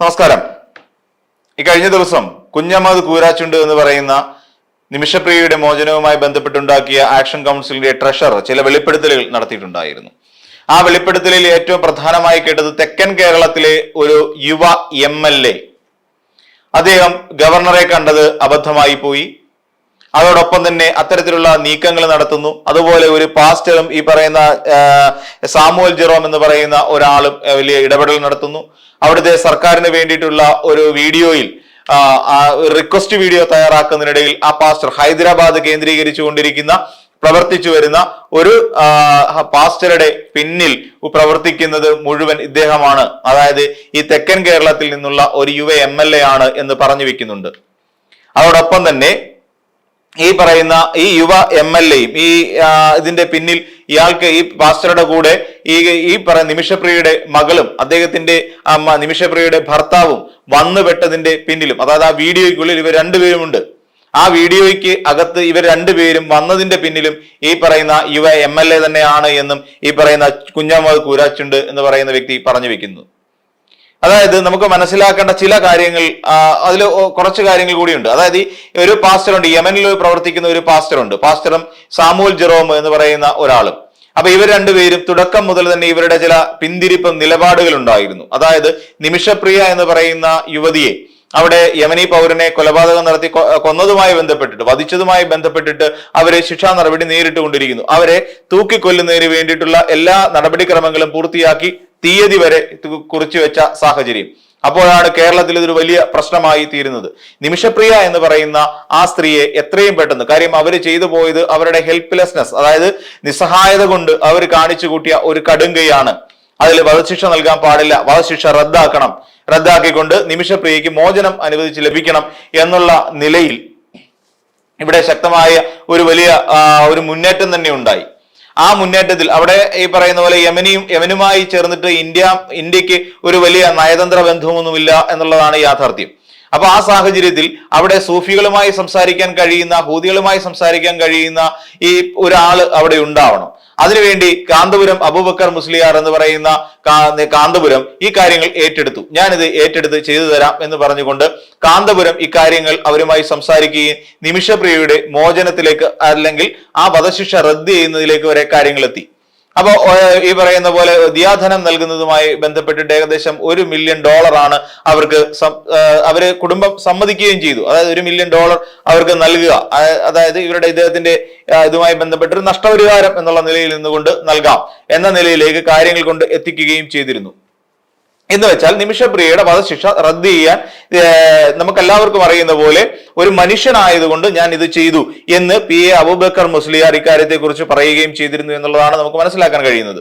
നമസ്കാരം. ഈ കഴിഞ്ഞ ദിവസം കുഞ്ഞമ്മദ് കൂരാച്ചുണ്ട് എന്ന് പറയുന്ന നിമിഷപ്രിയയുടെ മോചനവുമായി ബന്ധപ്പെട്ടുണ്ടാക്കിയ ആക്ഷൻ കൗൺസിലിന്റെ ട്രഷറർ ചില വെളിപ്പെടുത്തലുകൾ നടത്തിയിട്ടുണ്ടായിരുന്നു. ആ വെളിപ്പെടുത്തലിൽ ഏറ്റവും പ്രധാനമായി കേട്ടത് തെക്കൻ കേരളത്തിലെ ഒരു യുവ എം എൽ എ. അദ്ദേഹം ഗവർണറെ കണ്ടത് അബദ്ധമായി പോയി. അതോടൊപ്പം തന്നെ അത്തരത്തിലുള്ള നീക്കങ്ങൾ നടത്തുന്നു. അതുപോലെ ഒരു പാസ്റ്ററും ഈ പറയുന്ന സാമുവൽ ജെറോം എന്ന് പറയുന്ന ഒരാളും വലിയ ഇടപെടൽ നടത്തുന്നു. അവിടുത്തെ സർക്കാരിന് വേണ്ടിയിട്ടുള്ള ഒരു വീഡിയോയിൽ റിക്വസ്റ്റ് വീഡിയോ തയ്യാറാക്കുന്നതിനിടയിൽ ആ പാസ്റ്റർ ഹൈദരാബാദ് കേന്ദ്രീകരിച്ചു കൊണ്ടിരിക്കുന്ന പ്രവർത്തിച്ചു വരുന്ന ഒരു പാസ്റ്ററുടെ പിന്നിൽ പ്രവർത്തിക്കുന്നത് മുഴുവൻ ഇദ്ദേഹമാണ്. അതായത് ഈ തെക്കൻ കേരളത്തിൽ നിന്നുള്ള ഒരു യുവ എം എൽ എ ആണ് എന്ന് പറഞ്ഞു വെക്കുന്നുണ്ട്. അതോടൊപ്പം തന്നെ ഈ പറയുന്ന ഈ യുവ എം എൽ എയും ഈ ഇതിന്റെ പിന്നിൽ ഇയാൾക്ക് ഈ പാസ്റ്ററുടെ കൂടെ ഈ ഈ പറയുന്ന നിമിഷപ്രിയയുടെ മകളും അദ്ദേഹത്തിന്റെ അമ്മ നിമിഷപ്രിയയുടെ ഭർത്താവും വന്നുപെട്ടതിന്റെ പിന്നിലും. അതായത് ആ വീഡിയോയ്ക്കുള്ളിൽ ഇവർ രണ്ടുപേരുമുണ്ട്. ആ വീഡിയോയ്ക്ക് അകത്ത് ഇവർ രണ്ടുപേരും വന്നതിന്റെ പിന്നിലും ഈ പറയുന്ന യുവ എം എൽ എ തന്നെയാണ് എന്നും ഈ പറയുന്ന കുഞ്ഞാമത് കൂരാച്ചുണ്ട് എന്ന് പറയുന്ന വ്യക്തി പറഞ്ഞു വെക്കുന്നു. അതായത് നമുക്ക് മനസ്സിലാക്കേണ്ട ചില കാര്യങ്ങൾ അതിൽ കുറച്ച് കാര്യങ്ങൾ കൂടിയുണ്ട്. അതായത് ഒരു പാസ്റ്റർ ഉണ്ട് യമനിൽ പ്രവർത്തിക്കുന്ന ഒരു പാസ്റ്റർ ഉണ്ട് പാസ്റ്ററും സാമുവൽ ജെറോം എന്ന് പറയുന്ന ഒരാളും. അപ്പൊ ഇവർ രണ്ടുപേരും തുടക്കം മുതൽ തന്നെ ഇവരുടെ ചില പിന്തിരിപ്പും നിലപാടുകൾ ഉണ്ടായിരുന്നു അതായത് നിമിഷപ്രിയ എന്ന് പറയുന്ന യുവതിയെ അവിടെ യമനി പൗരനെ കൊലപാതകം നടത്തി കൊന്നതുമായി ബന്ധപ്പെട്ടിട്ട് വധിച്ചതുമായി ബന്ധപ്പെട്ടിട്ട് അവരെ ശിക്ഷാ നടപടി നേരിട്ടുകൊണ്ടിരിക്കുന്നു. അവരെ തൂക്കിക്കൊല്ലുന്നതിന് വേണ്ടിയിട്ടുള്ള എല്ലാ നടപടിക്രമങ്ങളും പൂർത്തിയാക്കി തീയതി വരെ കുറിച്ചു വെച്ച സാഹചര്യം. അപ്പോഴാണ് കേരളത്തിൽ ഇതൊരു വലിയ പ്രശ്നമായി തീരുന്നത്. നിമിഷപ്രിയ എന്ന് പറയുന്ന ആ സ്ത്രീയെ എത്രയും പെട്ടെന്ന് കാര്യം അവർ ചെയ്തു പോയത് അവരുടെ ഹെൽപ്ലെസ്നെസ് അതായത് നിസ്സഹായത കൊണ്ട് അവർ കാണിച്ചു കൂട്ടിയ ഒരു കടുങ്കയാണ്. അതിൽ വധശിക്ഷ നൽകാൻ പാടില്ല വധശിക്ഷ റദ്ദാക്കണം. റദ്ദാക്കിക്കൊണ്ട് നിമിഷപ്രിയയ്ക്ക് മോചനം അനുവദിച്ച് ലഭിക്കണം എന്നുള്ള നിലയിൽ ഇവിടെ ശക്തമായ ഒരു വലിയ ഒരു മുന്നേറ്റം തന്നെ ഉണ്ടായി. ആ മുന്നേറ്റത്തിൽ അവിടെ ഈ പറയുന്ന പോലെ യമനിയും യമനുമായി ചേർന്നിട്ട് ഇന്ത്യ ഇന്ത്യയ്ക്ക് ഒരു വലിയ നയതന്ത്ര ബന്ധമൊന്നുമില്ല എന്നുള്ളതാണ് യാഥാർത്ഥ്യം. അപ്പൊ ആ സാഹചര്യത്തിൽ അവിടെ സൂഫികളുമായി സംസാരിക്കാൻ കഴിയുന്ന ഹൂതികളുമായി സംസാരിക്കാൻ കഴിയുന്ന ഈ ഒരാൾ അവിടെ ഉണ്ടാവണം. അതിനുവേണ്ടി കാന്തപുരം അബൂബക്കർ മുസ്ലിയാർ എന്ന് പറയുന്ന കാന്തപുരം ഈ കാര്യങ്ങൾ ഏറ്റെടുത്തു. ഞാനിത് ഏറ്റെടുത്ത് ചെയ്തു തരാം എന്ന് പറഞ്ഞുകൊണ്ട് കാന്തപുരം ഇക്കാര്യങ്ങൾ അവരുമായി സംസാരിക്കുകയും നിമിഷപ്രിയയുടെ മോചനത്തിലേക്ക് അല്ലെങ്കിൽ ആ വധശിക്ഷ റദ്ദ് ചെയ്യുന്നതിലേക്ക് വരെ കാര്യങ്ങൾ എത്തി. അപ്പോ ഈ പറയുന്ന പോലെ ദിയാധനം നൽകുന്നതുമായി ബന്ധപ്പെട്ടിട്ട് ഏകദേശം ഒരു മില്യൺ ഡോളറാണ് അവർക്ക് അവർ കുടുംബം സമ്മതിക്കുകയും ചെയ്തു. അതായത് ഒരു മില്യൺ ഡോളർ അവർക്ക് നൽകുക. അതായത് ഇവരുടെ ഇദ്ദേഹത്തിന്റെ ഇതുമായി ബന്ധപ്പെട്ട് ഒരു നഷ്ടപരിഹാരം എന്നുള്ള നിലയിൽ നിന്നുകൊണ്ട് നൽകാം. എന്ന നിലയിലേക്ക് കാര്യങ്ങൾ കൊണ്ട് എത്തിക്കുകയും ചെയ്തിരുന്നു. എന്ന് വെച്ചാൽ നിമിഷപ്രിയയുടെ വധശിക്ഷ റദ്ദ് ചെയ്യാൻ നമുക്ക് എല്ലാവർക്കും അറിയുന്ന പോലെ ഒരു മനുഷ്യനായതുകൊണ്ട് ഞാൻ ഇത് ചെയ്തു എന്ന് പി എ അബൂബക്കർ മുസ്ലിയാർ ഇക്കാര്യത്തെ കുറിച്ച് പറയുകയും ചെയ്തിരുന്നു എന്നുള്ളതാണ് നമുക്ക് മനസ്സിലാക്കാൻ കഴിയുന്നത്.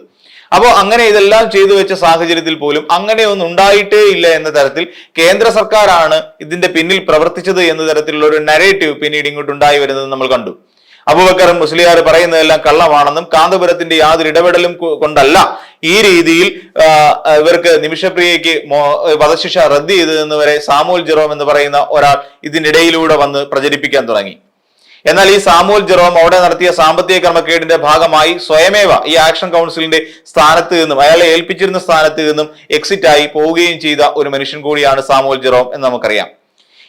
അപ്പോൾ അങ്ങനെ ഇതെല്ലാം ചെയ്തു വെച്ച സാഹചര്യത്തിൽ പോലും അങ്ങനെയൊന്നും ഉണ്ടായിട്ടേ ഇല്ല എന്ന തരത്തിൽ കേന്ദ്ര സർക്കാരാണ് ഇതിന്റെ പിന്നിൽ പ്രവർത്തിച്ചത് എന്ന തരത്തിലുള്ള ഒരു നരേറ്റീവ് പിന്നീട് ഇങ്ങോട്ട് ഉണ്ടായി വരുന്നത് നമ്മൾ കണ്ടു. അബൂബക്കർ മുസ്ലിയാർ പറയുന്നതെല്ലാം കള്ളമാണെന്നും കാന്തപുരത്തിന്റെ യാതൊരു ഇടപെടലും കൊണ്ടല്ല ഈ രീതിയിൽ ഇവർക്ക് നിമിഷപ്രിയയ്ക്ക് വധശിക്ഷ റദ്ദ് ചെയ്തതെന്ന് വരെ സാമൂൽ ജെറോം എന്ന് പറയുന്ന ഒരാൾ ഇതിനിടയിലൂടെ വന്ന് പ്രചരിപ്പിക്കാൻ തുടങ്ങി. എന്നാൽ ഈ സാമൂൽ ജെറോം അവിടെ നടത്തിയ സാമ്പത്തിക ക്രമക്കേടിന്റെ ഭാഗമായി സ്വയമേവ ഈ ആക്ഷൻ കൗൺസിലിന്റെ സ്ഥാനത്ത് നിന്നും അയാളെ ഏൽപ്പിച്ചിരുന്ന സ്ഥാനത്ത് നിന്നും എക്സിറ്റ് ആയി പോവുകയും ചെയ്ത ഒരു മനുഷ്യൻ കൂടിയാണ് സാമൂൽ ജെറോം എന്ന് നമുക്കറിയാം.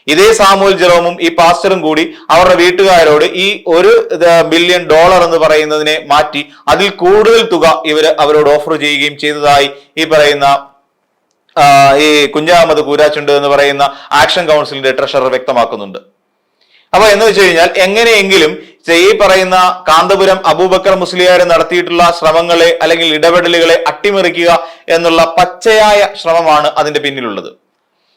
ഇതേ സാമുൽ ജെറോമും ഈ പാസ്റ്ററും കൂടി അവരുടെ വീട്ടുകാരോട് ഈ ഒരു ബില്യൺ ഡോളർ എന്ന് പറയുന്നതിനെ മാറ്റി അതിൽ കൂടുതൽ തുക ഇവർ അവരോട് ഓഫർ ചെയ്യുകയും ചെയ്തതായി ഈ പറയുന്ന ഈ കുഞ്ഞാമത് കൂരാച്ചുണ്ട് എന്ന് പറയുന്ന ആക്ഷൻ കൗൺസിലിന്റെ ട്രഷറർ വ്യക്തമാക്കുന്നുണ്ട്. അപ്പൊ എന്ന് വെച്ച് കഴിഞ്ഞാൽ എങ്ങനെയെങ്കിലും ഈ പറയുന്ന കാന്തപുരം അബൂബക്കർ മുസ്ലിയാർ നടത്തിയിട്ടുള്ള ശ്രമങ്ങളെ അല്ലെങ്കിൽ ഇടപെടലുകളെ അട്ടിമറിക്കുക എന്നുള്ള പച്ചയായ ശ്രമമാണ് അതിന്റെ പിന്നിലുള്ളത്.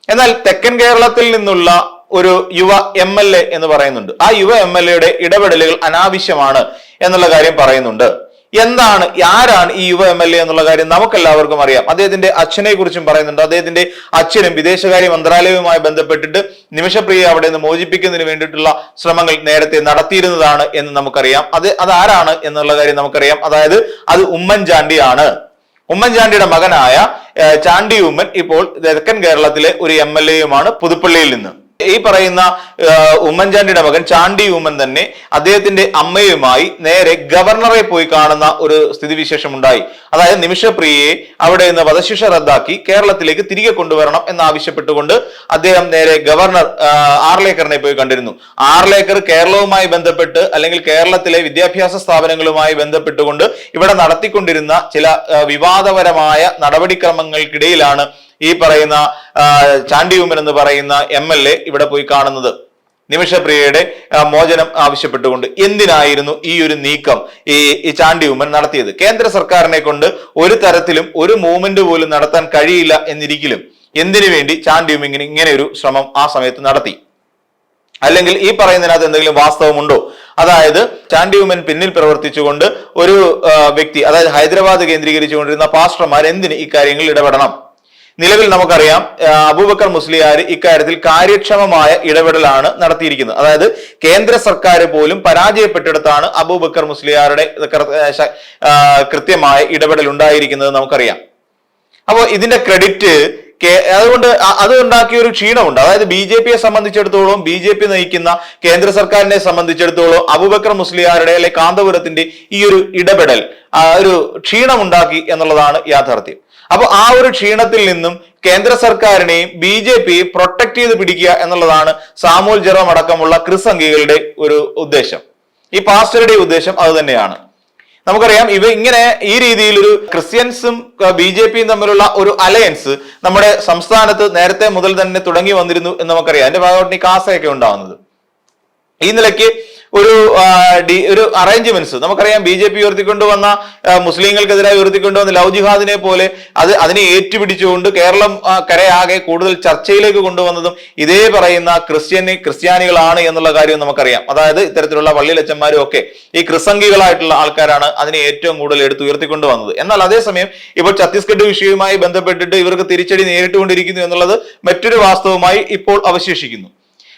എന്നാൽ തെക്കൻ കേരളത്തിൽ നിന്നുള്ള ഒരു യുവ എം എൽ എ എന്ന് പറയുന്നുണ്ട്. ആ യുവ എം എൽ എയുടെ ഇടപെടലുകൾ അനാവശ്യമാണ് എന്നുള്ള കാര്യം പറയുന്നുണ്ട്. എന്താണ് ആരാണ് ഈ യുവ എം എൽ എ എന്നുള്ള കാര്യം നമുക്കെല്ലാവർക്കും അറിയാം. അദ്ദേഹത്തിന്റെ അച്ഛനെ കുറിച്ചും പറയുന്നുണ്ട്. അദ്ദേഹത്തിന്റെ അച്ഛനും വിദേശകാര്യ മന്ത്രാലയവുമായി ബന്ധപ്പെട്ടിട്ട് നിമിഷപ്രിയ അവിടെ നിന്ന് മോചിപ്പിക്കുന്നതിന് വേണ്ടിയിട്ടുള്ള ശ്രമങ്ങൾ നേരത്തെ നടത്തിയിരുന്നതാണ് എന്ന് നമുക്കറിയാം. അത് അതാരാണ് എന്നുള്ള കാര്യം നമുക്കറിയാം. അതായത് അത് ഉമ്മൻചാണ്ടിയാണ്. ഉമ്മൻചാണ്ടിയുടെ മകനായ ചാണ്ടി ഉമ്മൻ ഇപ്പോൾ തെക്കൻ കേരളത്തിലെ ഒരു എം എൽ എയുമാണ് പുതുപ്പള്ളിയിൽ നിന്ന്. ഈ പറയുന്ന ഉമ്മൻചാണ്ടിയുടെ മകൻ ചാണ്ടി ഉമ്മൻ തന്നെ അദ്ദേഹത്തിന്റെ അമ്മയുമായി നേരെ ഗവർണറെ പോയി കാണുന്ന ഒരു സ്ഥിതിവിശേഷം ഉണ്ടായി അതായത് നിമിഷപ്രിയയെ അവിടെ നിന്ന് വധശിക്ഷ റദ്ദാക്കി കേരളത്തിലേക്ക് തിരികെ കൊണ്ടുവരണം എന്നാവശ്യപ്പെട്ടുകൊണ്ട് അദ്ദേഹം നേരെ ഗവർണർ ആർലേക്കറിനെ പോയി കണ്ടിരുന്നു. ആർലേക്കർ കേരളവുമായി ബന്ധപ്പെട്ട് അല്ലെങ്കിൽ കേരളത്തിലെ വിദ്യാഭ്യാസ സ്ഥാപനങ്ങളുമായി ബന്ധപ്പെട്ടുകൊണ്ട് ഇവിടെ നടത്തിക്കൊണ്ടിരുന്ന ചില വിവാദപരമായ നടപടിക്രമങ്ങൾക്കിടയിലാണ് ഈ പറയുന്ന ചാണ്ടിയൂമൻ എന്ന് പറയുന്ന എം എൽ എ ഇവിടെ പോയി കാണുന്നത്. നിമിഷപ്രിയയുടെ മോചനം ആവശ്യപ്പെട്ടുകൊണ്ട് എന്തിനായിരുന്നു ഈ ഒരു നീക്കം ഈ ചാണ്ടി ഉമ്മൻ നടത്തിയത്? കേന്ദ്ര സർക്കാരിനെ കൊണ്ട് ഒരു തരത്തിലും ഒരു മൂവ്മെന്റ് പോലും നടത്താൻ കഴിയില്ല എന്നിരിക്കലും എന്തിനു വേണ്ടി ചാണ്ടി ഉമ്മൻ ഇങ്ങനെ ഒരു ശ്രമം ആ സമയത്ത് നടത്തി? അല്ലെങ്കിൽ ഈ പറയുന്നതിനകത്ത് എന്തെങ്കിലും വാസ്തവമുണ്ടോ? അതായത് ചാണ്ടി ഉമ്മൻ പിന്നിൽ പ്രവർത്തിച്ചുകൊണ്ട് ഒരു വ്യക്തി അതായത് ഹൈദരാബാദ് കേന്ദ്രീകരിച്ചുകൊണ്ടിരുന്ന പാസ്റ്റർമാർ എന്തിന് ഇക്കാര്യങ്ങളിൽ ഇടപെടണം? നിലവിൽ നമുക്കറിയാം അബൂബക്കർ മുസ്ലിയാർ ഇക്കാര്യത്തിൽ കാര്യക്ഷമമായ ഇടപെടലാണ് നടത്തിയിരിക്കുന്നത്. അതായത് കേന്ദ്ര സർക്കാർ പോലും പരാജയപ്പെട്ടിടത്താണ് അബൂബക്കർ മുസ്ലിയാരുടെ കൃത്യമായ ഇടപെടൽ ഉണ്ടായിരിക്കുന്നത് നമുക്കറിയാം. അപ്പോൾ ഇതിന്റെ ക്രെഡിറ്റ് അതുകൊണ്ട് അത് ഉണ്ടാക്കിയ ഒരു ക്ഷീണമുണ്ട്. അതായത് ബി ജെ പിയെ സംബന്ധിച്ചിടത്തോളം ബി ജെ പി നയിക്കുന്ന കേന്ദ്ര സർക്കാരിനെ സംബന്ധിച്ചിടത്തോളം അബുബക്കർ മുസ്ലിയാരുടെ അല്ലെ കാന്തപുരത്തിന്റെ ഈ ഒരു ഇടപെടൽ ഒരു ക്ഷീണമുണ്ടാക്കി എന്നുള്ളതാണ് യാഥാർത്ഥ്യം. അപ്പൊ ആ ഒരു ക്ഷീണത്തിൽ നിന്നും കേന്ദ്ര സർക്കാരിനെയും ബി ജെ പി പ്രൊട്ടക്ട് ചെയ്ത് പിടിക്കുക എന്നുള്ളതാണ് സാമൂൽ ജെറോം അടക്കമുള്ള ക്രിസംഖികളുടെ ഒരു ഉദ്ദേശം. ഈ പാസ്റ്ററുടെ ഉദ്ദേശം അത് തന്നെയാണ്. നമുക്കറിയാം ഇവ ഇങ്ങനെ ഈ രീതിയിൽ ഒരു ക്രിസ്ത്യൻസും ബി ജെ പിയും തമ്മിലുള്ള ഒരു അലയൻസ് നമ്മുടെ സംസ്ഥാനത്ത് നേരത്തെ മുതൽ തന്നെ തുടങ്ങി വന്നിരുന്നു എന്ന് നമുക്കറിയാം. അതിന്റെ ഭാഗമായിട്ട് ഈ കാസയൊക്കെ ഉണ്ടാവുന്നത്. ഈ നിലയ്ക്ക് ഒരു ഒരു അറേഞ്ച്മെന്റ്സ് നമുക്കറിയാം ബി ജെ പി ഉയർത്തിക്കൊണ്ടുവന്ന മുസ്ലിങ്ങൾക്കെതിരായി ഉയർത്തിക്കൊണ്ടുവന്ന ലവ് ജിഹാദിനെ പോലെ അത് അതിനെ ഏറ്റുപിടിച്ചുകൊണ്ട് കേരളം കരയാകെ കൂടുതൽ ചർച്ചയിലേക്ക് കൊണ്ടുവന്നതും ഇതേ പറയുന്ന ക്രിസ്ത്യന് ക്രിസ്ത്യാനികളാണ് എന്നുള്ള കാര്യം നമുക്കറിയാം. അതായത് ഇത്തരത്തിലുള്ള പള്ളിയിലച്ചന്മാരും ഒക്കെ ഈ ക്രിസംഗികളായിട്ടുള്ള ആൾക്കാരാണ് അതിനെ ഏറ്റവും കൂടുതൽ എടുത്ത് ഉയർത്തിക്കൊണ്ട് വന്നത് എന്നാൽ അതേസമയം ഇപ്പോൾ ഛത്തീസ്ഗഡ് വിഷയവുമായി ബന്ധപ്പെട്ടിട്ട് ഇവർക്ക് തിരിച്ചടി നേരിട്ടുകൊണ്ടിരിക്കുന്നു എന്നുള്ളത് മറ്റൊരു വാസ്തവമായി ഇപ്പോൾ അവശേഷിക്കുന്നു.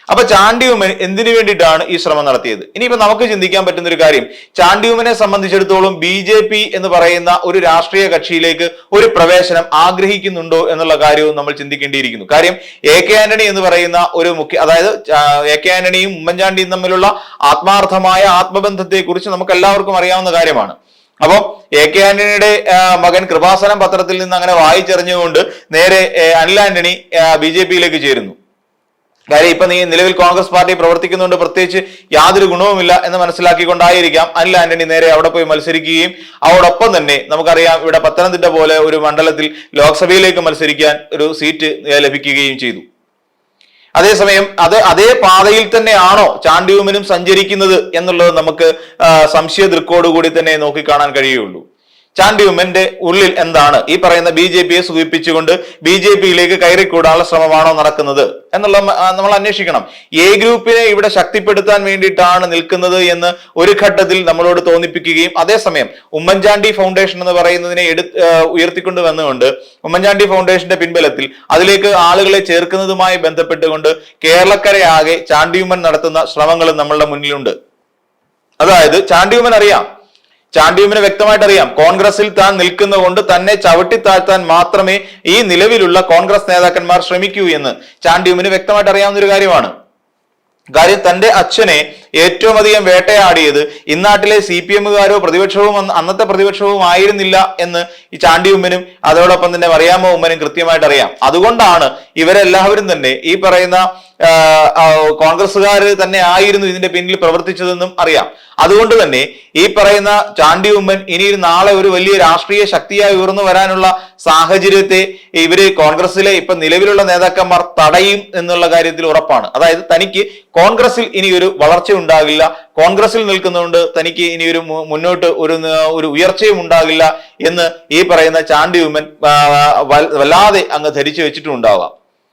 അപ്പൊ ചാണ്ടിയുമൻ എന്തിനു വേണ്ടിയിട്ടാണ് ഈ ശ്രമം നടത്തിയത്? ഇനിയിപ്പോ നമുക്ക് ചിന്തിക്കാൻ പറ്റുന്ന ഒരു കാര്യം. ചാണ്ടിയുമനെ സംബന്ധിച്ചിടത്തോളം ബി ജെ പി എന്ന് പറയുന്ന ഒരു രാഷ്ട്രീയ കക്ഷിയിലേക്ക് ഒരു പ്രവേശനം ആഗ്രഹിക്കുന്നുണ്ടോ എന്നുള്ള കാര്യവും നമ്മൾ ചിന്തിക്കേണ്ടിയിരിക്കുന്നു. കാര്യം എ കെ ആന്റണി എന്ന് പറയുന്ന ഒരു മുഖ്യ അതായത് എ കെ ആന്റണിയും ഉമ്മൻചാണ്ടിയും തമ്മിലുള്ള ആത്മാർത്ഥമായ ആത്മബന്ധത്തെ കുറിച്ച് നമുക്ക് എല്ലാവർക്കും അറിയാവുന്ന കാര്യമാണ്. അപ്പോൾ എ കെ ആന്റണിയുടെ മകൻ കൃപാസനം പത്രത്തിൽ നിന്ന് അങ്ങനെ വായിച്ചെറിഞ്ഞുകൊണ്ട് നേരെ അനിൽ ആന്റണി ബി ജെ പിയിലേക്ക് ചേരുന്നു. കാര്യം ഇപ്പൊ നീ നിലവിൽ കോൺഗ്രസ് പാർട്ടി പ്രവർത്തിക്കുന്നുണ്ട് പ്രത്യേകിച്ച് യാതൊരു ഗുണവുമില്ല എന്ന് മനസ്സിലാക്കിക്കൊണ്ടായിരിക്കാം. അനിൽ ആന്റണി നേരെ അവിടെ പോയി മത്സരിക്കുകയും അതോടൊപ്പം തന്നെ നമുക്കറിയാം ഇവിടെ പത്തനംതിട്ട പോലെ ഒരു മണ്ഡലത്തിൽ ലോക്സഭയിലേക്ക് മത്സരിക്കാൻ ഒരു സീറ്റ് ലഭിക്കുകയും ചെയ്തു. അതേസമയം അത് അതേ പാതയിൽ തന്നെയാണോ ചാണ്ടിയൂമിനും സഞ്ചരിക്കുന്നത് എന്നുള്ളത് നമുക്ക് സംശയ ദൃക്കോടുകൂടി തന്നെ നോക്കിക്കാണാൻ കഴിയുള്ളൂ ചാണ്ടിയുമ്മന്റെ ഉള്ളിൽ എന്താണ്? ഈ പറയുന്ന ബി ജെ പിയെ സൂചിപ്പിച്ചുകൊണ്ട് ബി ജെ പിയിലേക്ക് കയറിക്കൂടാനുള്ള ശ്രമമാണോ നടക്കുന്നത്? എന്നുള്ള നമ്മൾ അന്വേഷിക്കണം. എ ഗ്രൂപ്പിനെ ഇവിടെ ശക്തിപ്പെടുത്താൻ വേണ്ടിയിട്ടാണ് നിൽക്കുന്നത് എന്ന് ഒരു ഘട്ടത്തിൽ നമ്മളോട് തോന്നിപ്പിക്കുകയും അതേസമയം ഉമ്മൻചാണ്ടി ഫൗണ്ടേഷൻ എന്ന് പറയുന്നതിനെ എടു ആ, ഉയർത്തിക്കൊണ്ട് വന്നുകൊണ്ട് ഉമ്മൻചാണ്ടി ഫൗണ്ടേഷന്റെ പിൻബലത്തിൽ അതിലേക്ക് ആളുകളെ ചേർക്കുന്നതുമായി ബന്ധപ്പെട്ടുകൊണ്ട് കേരളക്കരയാകെ ചാണ്ടിയുമ്മൻ നടത്തുന്ന ശ്രമങ്ങളും നമ്മളുടെ മുന്നിലുണ്ട്. അതായത് ചാണ്ടിയുമ്മൻ അറിയാം ചാണ്ടിയുമ്മന് വ്യക്തമായിട്ട് അറിയാം കോൺഗ്രസിൽ താൻ നിൽക്കുന്നതുകൊണ്ട് തന്നെ ചവിട്ടി താഴ്ത്താൻ മാത്രമേ ഈ നിലവിലുള്ള കോൺഗ്രസ് നേതാക്കന്മാർ ശ്രമിക്കൂ എന്ന് ചാണ്ടിയുമിന് വ്യക്തമായിട്ട് അറിയാവുന്ന ഒരു കാര്യമാണ്. കാര്യം തന്റെ അച്ഛനെ ഏറ്റവും അധികം വേട്ടയാടിയത് ഇന്നാട്ടിലെ സി പി എമ്മുകാരോ പ്രതിപക്ഷവും അന്നത്തെ പ്രതിപക്ഷവും ആയിരുന്നില്ല എന്ന് ഈ ചാണ്ടി ഉമ്മനും അതോടൊപ്പം തന്നെ മറിയാമ്മ ഉമ്മനും കൃത്യമായിട്ട് അറിയാം അതുകൊണ്ടാണ് ഇവരെല്ലാവരും തന്നെ ഈ പറയുന്ന കോൺഗ്രസ്സുകാർ തന്നെ ആയിരുന്നു ഇതിന്റെ പിന്നിൽ പ്രവർത്തിച്ചതെന്നും അറിയാം. അതുകൊണ്ട് തന്നെ ഈ പറയുന്ന ചാണ്ടി ഉമ്മൻ ഇനി നാളെ ഒരു വലിയ രാഷ്ട്രീയ ശക്തിയായി ഉയർന്നു വരാനുള്ള സാഹചര്യത്തെ ഇവർ കോൺഗ്രസിലെ ഇപ്പൊ നിലവിലുള്ള നേതാക്കന്മാർ തടയും എന്നുള്ള കാര്യത്തിൽ ഉറപ്പാണ്. അതായത് തനിക്ക് കോൺഗ്രസിൽ ഇനി ഒരു വളർച്ച ഉണ്ടാകില്ല. കോൺഗ്രസിൽ നിൽക്കുന്നതുകൊണ്ട് തനിക്ക് ഇനി ഒരു മുന്നോട്ട് ഒരു ഒരു ഉയർച്ചയും ഉണ്ടാകില്ല എന്ന് ഈ പറയുന്ന ചാണ്ടി ഉമ്മൻ വല്ലാതെ അങ്ങ് ധരിച്ചു വെച്ചിട്ടുണ്ടാവാം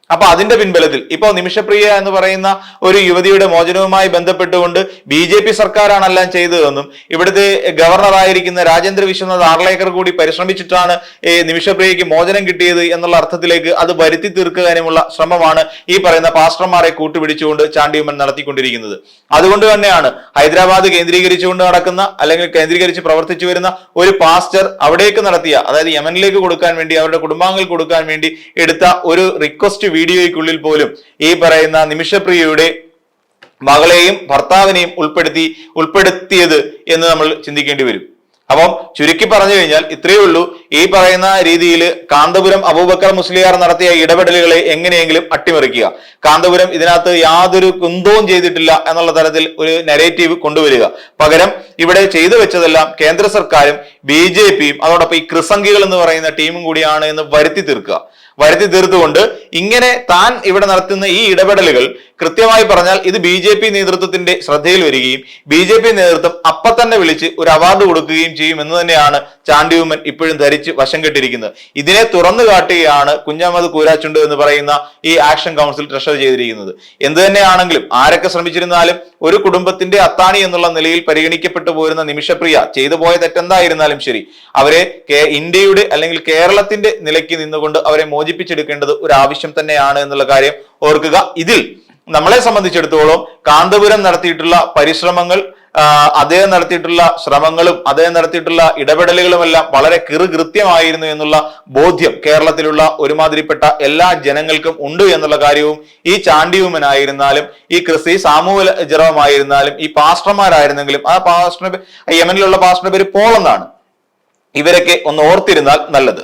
അപ്പൊ അതിന്റെ പിൻബലത്തിൽ ഇപ്പോ നിമിഷപ്രിയ എന്ന് പറയുന്ന ഒരു യുവതിയുടെ മോചനവുമായി ബന്ധപ്പെട്ടുകൊണ്ട് ബി ജെ പി സർക്കാരാണ് എല്ലാം ചെയ്തതെന്നും ഇവിടുത്തെ ഗവർണറായിരിക്കുന്ന രാജേന്ദ്ര വിശ്വനാഥ് ആർലേക്കർ കൂടി പരിശ്രമിച്ചിട്ടാണ് ഈ നിമിഷപ്രിയയ്ക്ക് മോചനം കിട്ടിയത് എന്നുള്ള അർത്ഥത്തിലേക്ക് അത് വരുത്തി തീർക്കാനുമുള്ള ശ്രമമാണ് ഈ പറയുന്ന പാസ്റ്റർമാരെ കൂട്ടുപിടിച്ചുകൊണ്ട് ചാണ്ടിയമ്മൻ നടത്തിക്കൊണ്ടിരിക്കുന്നത്. അതുകൊണ്ട് തന്നെയാണ് ഹൈദരാബാദ് കേന്ദ്രീകരിച്ചുകൊണ്ട് നടക്കുന്ന അല്ലെങ്കിൽ കേന്ദ്രീകരിച്ച് പ്രവർത്തിച്ചു വരുന്ന ഒരു പാസ്റ്റർ അവിടേക്ക് നടത്തിയ അതായത് യമനിലേക്ക് കൊടുക്കാൻ വേണ്ടി അവരുടെ കുടുംബാംഗങ്ങൾക്ക് കൊടുക്കാൻ വേണ്ടി എടുത്ത ഒരു റിക്വസ്റ്റ് വീഡിയോയ്ക്കുള്ളിൽ പോലും ഈ പറയുന്ന നിമിഷപ്രിയയുടെ മകളെയും ഭർത്താവിനെയും ഉൾപ്പെടുത്തി ഉൾപ്പെടുത്തിയത് എന്ന് നമ്മൾ ചിന്തിക്കേണ്ടി വരും. അപ്പം ചുരുക്കി പറഞ്ഞു കഴിഞ്ഞാൽ ഇത്രയേ ഉള്ളൂ. ഈ പറയുന്ന രീതിയിൽ കാന്തപുരം അബൂബക്കർ മുസ്ലിയാർ നടത്തിയ ഇടപെടലുകളെ എങ്ങനെയെങ്കിലും അട്ടിമറിക്കുക. കാന്തപുരം ഇതിനകത്ത് യാതൊരു കുന്തവും ചെയ്തിട്ടില്ല എന്നുള്ള തരത്തിൽ ഒരു നെറേറ്റീവ് കൊണ്ടുവരിക. പകരം ഇവിടെ ചെയ്തു വെച്ചതെല്ലാം കേന്ദ്ര സർക്കാരും ബി ജെ പിയും അതോടൊപ്പം ഈ ക്രിസംഗികൾ എന്ന് പറയുന്ന ടീമും കൂടിയാണ് എന്ന് വരുത്തി തീർക്കുക. വരുത്തി തീർത്തുകൊണ്ട് ഇങ്ങനെ താൻ ഇവിടെ നടത്തുന്ന ഈ ഇടപെടലുകൾ കൃത്യമായി പറഞ്ഞാൽ ഇത് ബി നേതൃത്വത്തിന്റെ ശ്രദ്ധയിൽ വരികയും ബി നേതൃത്വം അപ്പൊ തന്നെ വിളിച്ച് ഒരു അവാർഡ് കൊടുക്കുകയും ചെയ്യും എന്ന് തന്നെയാണ് ചാണ്ടി ഉമ്മൻ ഇപ്പോഴും ധരിച്ച് വശം കെട്ടിരിക്കുന്നത്. ഇതിനെ തുറന്നു കാട്ടുകയാണ് കുഞ്ഞാമത് കൂരാച്ചുണ്ട് എന്ന് പറയുന്ന ഈ ആക്ഷൻ കൗൺസിൽ ട്രഷർ ചെയ്തിരിക്കുന്നത്. എന്ത് തന്നെയാണെങ്കിലും ആരൊക്കെ ശ്രമിച്ചിരുന്നാലും ഒരു കുടുംബത്തിന്റെ അത്താണി എന്നുള്ള നിലയിൽ പരിഗണിക്കപ്പെട്ടു പോരുന്ന നിമിഷപ്രിയ ചെയ്തു പോയ തെറ്റെന്തായിരുന്നാലും ശരി. അവരെ ഇന്ത്യയുടെ അല്ലെങ്കിൽ കേരളത്തിന്റെ നിലയ്ക്ക് നിന്നുകൊണ്ട് അവരെ മോചിപ്പിച്ചെടുക്കേണ്ടത് ഒരു ആവശ്യം തന്നെയാണ് എന്നുള്ള കാര്യം ഓർക്കുക. ഇതിൽ നമ്മളെ സംബന്ധിച്ചിടത്തോളം കാന്തപുരം നടത്തിയിട്ടുള്ള പരിശ്രമങ്ങൾ അദ്ദേഹം നടത്തിയിട്ടുള്ള ശ്രമങ്ങളും അദ്ദേഹം നടത്തിയിട്ടുള്ള ഇടപെടലുകളുമെല്ലാം വളരെ കിറുകൃത്യമായിരുന്നു എന്നുള്ള ബോധ്യം കേരളത്തിലുള്ള ഒരുമാതിരിപ്പെട്ട എല്ലാ ജനങ്ങൾക്കും ഉണ്ട് എന്നുള്ള കാര്യവും ഈ ചാണ്ടിയുമനായിരുന്നാലും ഈ ക്രിസ്തി സാമൂഹ്യ ജറവുമായിരുന്നാലും ഈ പാസ്റ്റർമാരായിരുന്നെങ്കിലും ആ പാസ്റ്റർ യമനിലുള്ള പാസ്റ്ററിന്റെ പേര് പോളെന്നാണ് ഇവരൊക്കെ ഒന്ന് ഓർത്തിരുന്നാൽ നല്ലത്.